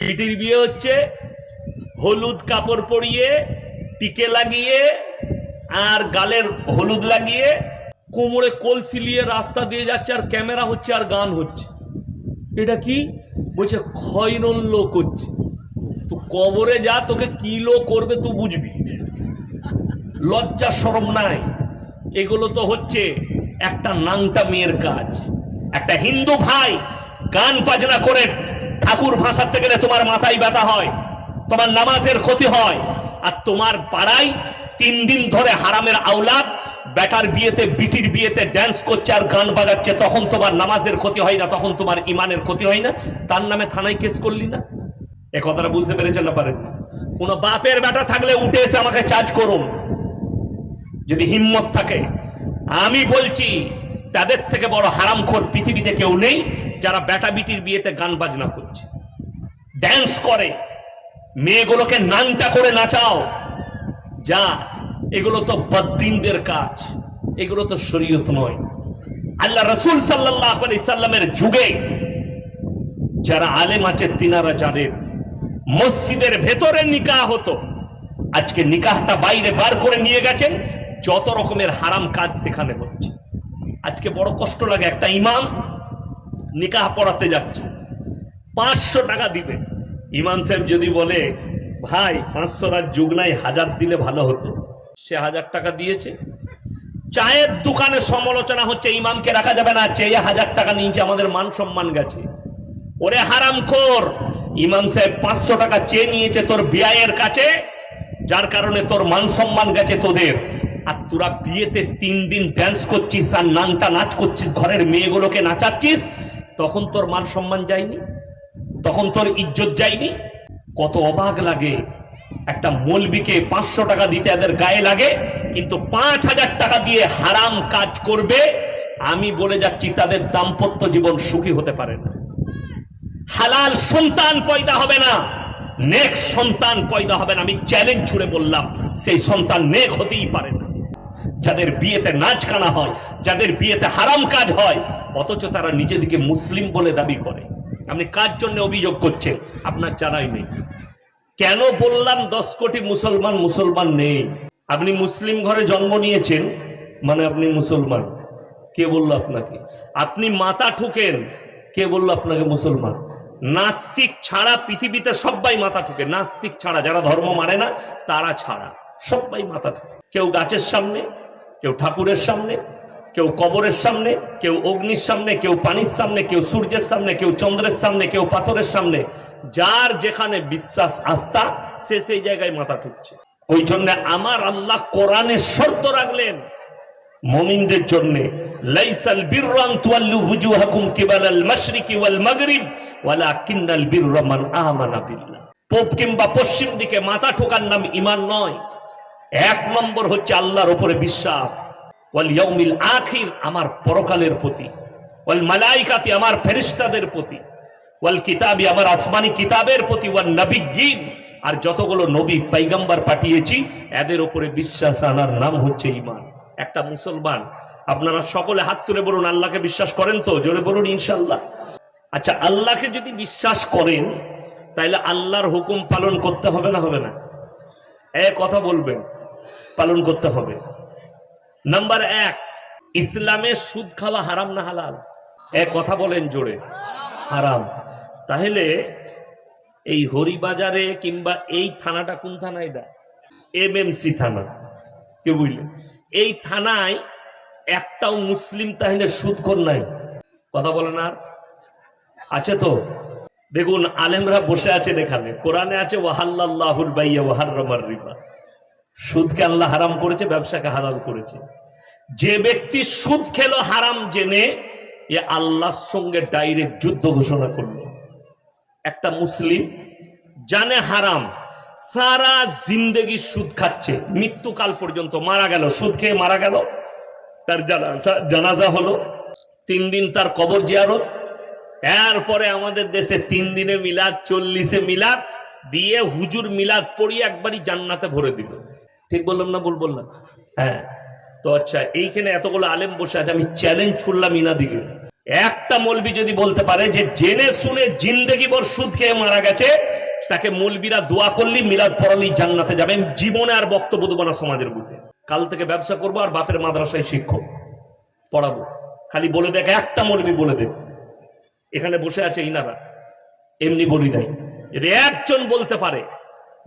বিটির বিয়ে হচ্ছে, হলুদ কাপড় পরিয়ে, টিকে লাগিয়ে, আর গালের হলুদ লাগিয়ে, কোমরে কলসি নিয়ে রাস্তা দিয়ে যাচ্ছে, আর ক্যামেরা হচ্ছে, আর গান হচ্ছে। এটা কি? বলছে খয়রন লোক হচ্ছে। তো কবরে যা, তোকে কি লো করবে তুই বুঝবি। লজ্জা সরম নাই। এগুলো তো হচ্ছে একটা নাংটা মেয়ের কাজ। একটা হিন্দু ভাই গান বাজনা করে ঠাকুর ভাষাতে গেলে তোমার মাথায় ব্যথা হয়, তোমার নামাজের ক্ষতি হয়, আর তোমার পাড়ায় তিন দিন ধরে হারামের আওলাদ বেটার বিয়েতে, বিটির বিয়েতে ড্যান্স করছে আর গান বাজাচ্ছে, তখন তোমার নামাজের ক্ষতি হয় না, তখন তোমার ইমানের ক্ষতি হয় না, তার নামে থানায় কেস করলি না? এ কথাটা বুঝতে পেরেছেন না পারেন? কোন বাপের বেটা থাকলে উঠে এসে আমাকে চার্জ করুন। যদি হিম্মত থাকে, আমি বলছি তাদের থেকে বড় হারামখোর পৃথিবীতে কেউ নেই যারা বেটা বিটির বিয়েতে গান বাজনা করছে। ড্যান্স করে। মেয়েগুলোকে নাংটা করে নাচাও। যা, এগুলো তো বদ্দিনদের কাজ। এগুলো তো শরীয়ত নয়। আল্লাহ রসুল সাল্লাহ আলি সাল্লামের যুগে যারা আলেম আছে তিনারা জানেন, মসজিদের ভেতরে নিকাহ হতো। আজকে নিকাহটা বাইরে বার করে নিয়ে গেছেন, যত রকমের হারাম কাজ সেখানে হচ্ছে। আজকে বড় কষ্ট লাগে, একটা ইমাম নিকাহ পড়াতে যাচ্ছে। পাঁচশো টাকা দিবে। ইমাম সাহেব যদি বলে, ভাই, পাঁচশো রাত যুগ নাই, হাজার দিলে ভালো হতো। সে হাজার টাকা দিয়েছে। চায়ের দোকানে সমালোচনা হচ্ছে, ইমামকে রাখা যাবে না, চেয়ে হাজার টাকা নিয়েছে, আমাদের মান সম্মান গেছে। ওরে হারাম খোর ইমাম সাহেব পাঁচশো টাকা চেয়ে নিয়েছে তোর বিয়ায়ের কাছে, যার কারণে তোর মান সম্মান গেছে তোদের। আর তোরা বিয়েতে তিন দিন ড্যান্স করছিস আর নানটা নাচ করছিস, ঘরের মেয়েগুলোকে নাচাচ্ছিস, তখন তোর মান সম্মান যায়নি, তখন তোর ইজ্জত যায়নি। কত অবাক লাগে, একটা মলবিকে পাঁচশো টাকা দিতে এদের গায়ে লাগে, কিন্তু পাঁচ হাজার টাকা দিয়ে হারাম কাজ করবে, আমি বলে যাচ্ছি তাদের দাম্পত্য জীবন সুখী হতে পারে না। হালাল সন্তান পয়দা হবে না, নেক সন্তান পয়দা হবে না, আমি চ্যালেঞ্জ ছুড়ে বললাম, সেই সন্তান নেক হতেই পারে যাদের বিয়েতে নাচ কানা হয়, যাদের বিয়েতে হারাম কাজ হয়, অথচ তারা নিজেদেরকে মুসলিম বলে দাবি করে। আপনি কার জন্য অভিযোগ করছেন? আপনার জানাই নেই। কেন বললাম দশ কোটি মুসলমান মুসলমান নেই? আপনি মুসলিম ঘরে জন্ম নিয়েছেন মানে আপনি মুসলমান। কে বলল আপনাকে? আপনি মাথা ঠুকেন, কে বলল আপনাকে মুসলমান? নাস্তিক ছাড়া পৃথিবীতে সবাই মাথা ঠুকে। নাস্তিক ছাড়া, যারা ধর্ম মানে না, তারা ছাড়া। সবাই মাথা ঠুকে। কেউ গাছের সামনে, কেউ ঠাকুরের সামনে, কেউ কবরের সামনে, কেউ অগ্নির সামনে, কেউ পানির সামনে, কেউ সূর্যের সামনে, কেউ চন্দ্রের সামনে, কেউ পাথরের সামনে, যার যেখানে বিশ্বাস আস্থা, সে সেই জায়গায় মাথা ঠুকছে। ওই জন্য আমার আল্লাহ কোরআনের শর্ত রাখলেন মুমিনদের জন্য, লাইসাল বিররান তুয়াল্লু বুজুহাকুম কিবালাল মাশরিকি ওয়াল মাগরিব, ওয়ালাকিন্নাল বিররা মান আমানা বিল্লাহ। পূব কিংবা পশ্চিম দিকে মাথা ঠোকার নাম ইমান নয়। এক নম্বর হচ্ছে আল্লাহর উপরে বিশ্বাস। ওয়াল আখির, আমার পরকালের প্রতি। ওয়াল মালাইকাতি, আমার ফেরিস্তাদের প্রতি। ওয়াল কিতাবি, আমার আসমানি কিতাবের প্রতি। ওয়াল নবিজ্ঞিন আর যতগুলো নবী পাইগাম্বার পাঠিয়েছি, এদের উপরে বিশ্বাস আনার নাম হচ্ছে ঈমান। একটা মুসলমান, আপনারা সকলে হাত তুলে বলুন, আল্লাহকে বিশ্বাস করেন তো? জোরে বলুন ইনশাল্লাহ আচ্ছা আল্লাহকে যদি বিশ্বাস করেন তাহলে আল্লাহর হুকুম পালন করতে হবে না হবে না? এ কথা বলবেন। পালন করতে হবে। নাম্বার এক, ইসলামে সুদ খাওয়া হারাম না হালাল? এ কথা বলেন জোরে। হারাম। তাহলে এই হরিবাজারে কিংবা এই থানাটা কোন থানা এটা সি থানা। কে বুঝলে? এই থানায় একটাও মুসলিম তাহলে সুদখোর নাই। কথা বলেন আর? আছে তো? দেখুন, আলেমরা বসে আছেন এখানে। কোরআনে আছে ওয়াহাল্লাহুল বাইয়া ওয়াহার রিবা। সুদকে আল্লাহ হারাম করেছে, ব্যবসাকে হালাল করেছে। যে ব্যক্তি সুদ খেলো হারাম জেনে এ আল্লাহর সঙ্গে ডাইরেক্ট যুদ্ধ ঘোষণা করল। একটা মুসলিম জানে হারাম, সারা জিন্দেগি সুদ খাচ্ছে, মৃত্যুকাল পর্যন্ত মারা গেল, সুদ খেয়ে মারা গেল, তার জানাজা হলো, তিন দিন তার কবর জিয়ারত, এরপরে আমাদের দেশে তিন দিনে মিলাদ, চল্লিশে মিলাদ, দিয়ে হুজুর মিলাদ পড়িয়ে একবারই জান্নাতে ভরে দিল। ঠিক বললাম না বল বললাম? হ্যাঁ। তো আচ্ছা এইখানে এতগুলো আলেম বসে আছে, আমি চ্যালেঞ্জ ছুড়লাম ইনা দিকে একটা মলবি যদি বলতে পারে যে, জেনে শুনে জিন্দেগি ভর সুদ খেয়ে মারা গেছে, তাকে মলবিরা দোয়া করলি, মিলাদ পড়ালি, জান্নাতে যাবে। জীবনে আর বক্তব্য দেবো না সমাজের বুকে। কাল থেকে ব্যবসা করব আর বাপের মাদ্রাসায় শিক্ষক। পড়াবো। খালি বলে দেখ, একটা মলবি বলে দেব এখানে বসে আছে ইনারা। এমনি বলি নাই। যদি একজন বলতে পারে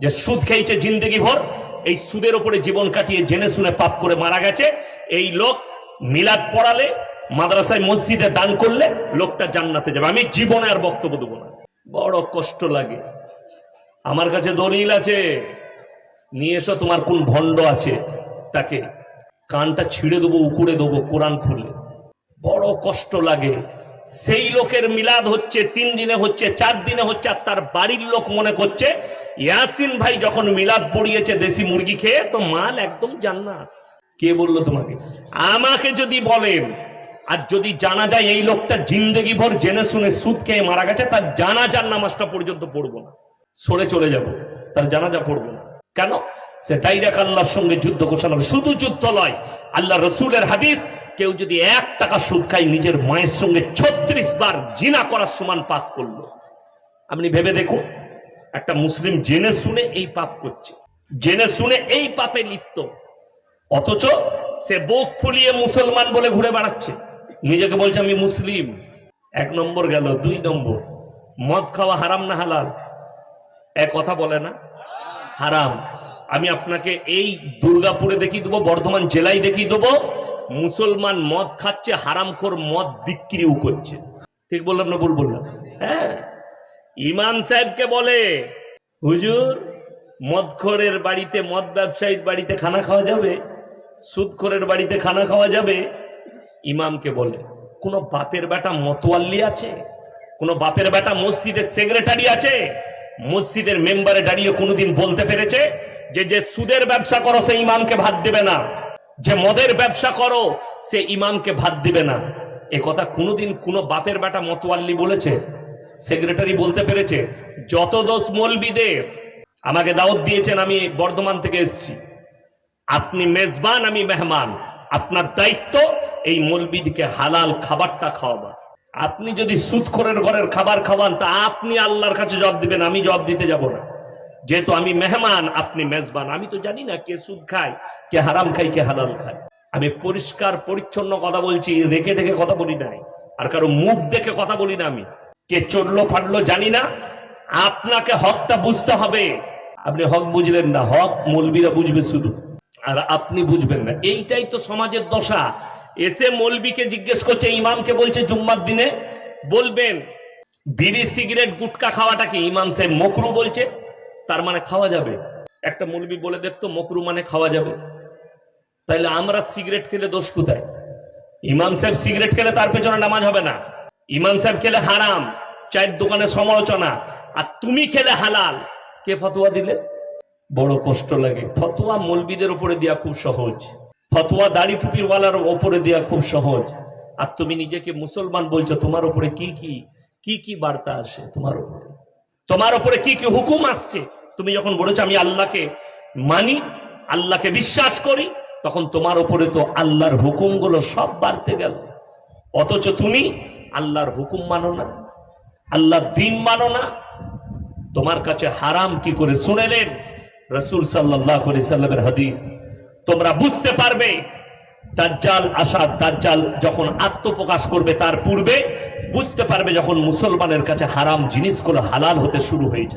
যে, সুদ খেয়েছে জিন্দেগি ভর এই সুদের ওপরে জীবন কাটিয়ে জেনে শুনে পাপ করে মারা গেছে। এই লোক মিলাদ পড়ালে, মাদ্রাসায় মসজিদে দান করলে লোকটা জান্নাতে যাবে। আমি জীবনে আর বক্তব্য দেবো না। বড় কষ্ট লাগে। আমার কাছে দলিল আছে। নিয়ে এসো তোমার কোন ভণ্ড আছে তাকে। কানটা ছিঁড়ে দেবো, উকুড়ে দেবো কোরআন খুলে বড় কষ্ট লাগে। সেই লোকের মিলাদ হচ্ছে, তিন দিনে হচ্ছে, চার দিনে হচ্ছে, আর তার বাড়ির লোক মনে করছে, ইয়াসিন ভাই যখন মিলাদ পড়িয়েছে দেশি মুরগি খেয়ে, তো মাল একদম জান্নাত। কে বলল তোমাকে? আমাকে যদি বলেন আর যদি জানা যায় এই লোকটা জিন্দেগি ভর জেনে শুনে সুদ খেয়ে মারা গেছে, তার জানাজার নামাজটা পর্যন্ত পড়ব না। সরে চলে যাব, তার জানাজা পড়ব না। কেন? সে ডাইরেক্ট আল্লাহর সঙ্গে যুদ্ধ ঘোষণা করে। শুধু যুদ্ধ নয়, আল্লাহ রসুলের হাদিস, কেউ যদি এক টাকা সুদ খায়, নিজের মায়ের সঙ্গে ছত্রিশ বার জিনা করার সমান পাপ করল। আপনি ভেবে দেখুন, একটা মুসলিম জেনে শুনে এই পাপ করছে, জেনে শুনে এই পাপে লিপ্ত। অথচ সে বুক ফুলিয়ে মুসলমান বলে ঘুরে বেড়াচ্ছে। নিজেকে বলছে, আমি মুসলিম। এক নম্বর গেল, দুই নম্বর, মদ খাওয়া হারাম না হালাল? এক কথা বলে না? হারাম। আমি আপনাকে এই দুর্গাপুরে দেখিয়ে দেবো, বর্ধমান জেলায় দেখিয়ে দেবো। মুসলমান মদ খাচ্ছে, হারামখোর মদ বিক্রিও করছে। ঠিক বললাম না ভুল বললাম? হ্যাঁ। ইমাম সাহেবকে বলে, হুজুর, মদখোরের বাড়িতে, মদ ব্যবসায়ীর বাড়িতে খানা খাওয়া যাবে, সুদখোরের বাড়িতে খানা খাওয়া যাবে? ইমামকে বলে, কোনো বাপের বেটা মতোয়াল্লি আছে? কোনো বাপের বেটা মসজিদের সেক্রেটারি আছে? মসজিদের মেম্বারে দাঁড়িয়ে কোনোদিন বলতে পেরেছে যে যে সুদের ব্যবসা করো, সে ইমামকে ভাত দেবে না। যে মদের ব্যবসা করো, সে ইমামকে ভাত দিবে না। এ কথা কোনোদিন কোনো বাপের বেটা মতোয়াল্লি বলেছে? সেক্রেটারি বলতে পেরেছে, যত দোষ মলবিদের আমাকে দাওয়াত দিয়েছেন, আমি বর্ধমান থেকে এসেছি। আপনি মেজবান, আমি মেহমান। আপনার দায়িত্ব এই মলবিদকে হালাল খাবারটা খাওয়াবা আপনি যদি সুদখোরের ঘরের খাবার খাওয়ান, তা আপনি আল্লাহর কাছে জবাব দিবেন, আমি জবাব দিতে যাব না। যেহেতু আমি মেহমান, আপনি মেজবান। আমি তো জানি না কে সুদ খায়, কে হারাম খায়, কে হালাল খায়। আমি পরিষ্কার, পরিচ্ছন্ন কথা বলছি, রেখে রেখে কথা বলি নাই। আর কারও মুখ দেখে কথা বলি না আমি। কে চলল ফাটলো জানি না। আপনাকে হকটা বুঝতে হবে। আপনি হক বুঝলেন না, হক মৌলবীরা বুঝবে শুধু। আর আপনি বুঝবেন না। এইটাই তো সমাজের দশা। এসে মৌলবীকে জিজ্ঞেস করছে, ইমামকে বলছে জুম্মার দিনে। বলবেন, বিড়ি, সিগারেট, গুটকা খাওয়াটা কি? ইমাম সাহেব মকরু বলছে, তার মানে খাওয়া যাবে। একটা মৌলবী বলে দেখতো মকরু মানে খাওয়া যাবে। তাইলে আমরা সিগারেট খেলে দোষ কোথায়? ইমাম সাহেব সিগারেট খেলে তার পেছনে নামাজ হবে না। ইমাম সাহেব খেলে হারাম, চায়ের দোকানে সমালোচনা। আর তুমি খেলে হালাল, কে ফতোয়া দিলে? বড় কষ্ট লাগে। ফতোয়া মলবিদের উপরে দেওয়া খুব সহজ। ফতোয়া দাড়ি টুপিওয়ালার ওপরে দেওয়া খুব সহজ। আর তুমি নিজেকে মুসলমান বলছো, তোমার উপরে কি কি কি কি বার্তা আসে তোমার উপরে তোমার উপরে কি কি হুকুম আসছে? তুমি যখন বলেছ আমি আল্লাহকে মানি, আল্লাহকে বিশ্বাস করি, তখন তোমার উপরে তো আল্লাহর হুকুমগুলো সব বাড়তে গেল। অথচ তুমি আল্লাহর হুকুম মানো না, আল্লাহর দিন মানো না। তোমার কাছে হারাম কি করে শুনেলেন? রসুল সাল্লাহ সাল্লামের হাদিস। তোমরা বুঝতে পারবে, দাজ্জাল আসা দাজ্জাল যখন আত্মপ্রকাশ করবে তার পূর্বে, বুঝতে পারবে যখন মুসলমানের কাছে হারাম জিনিসগুলো হালাল হতে শুরু হয়ে যায়।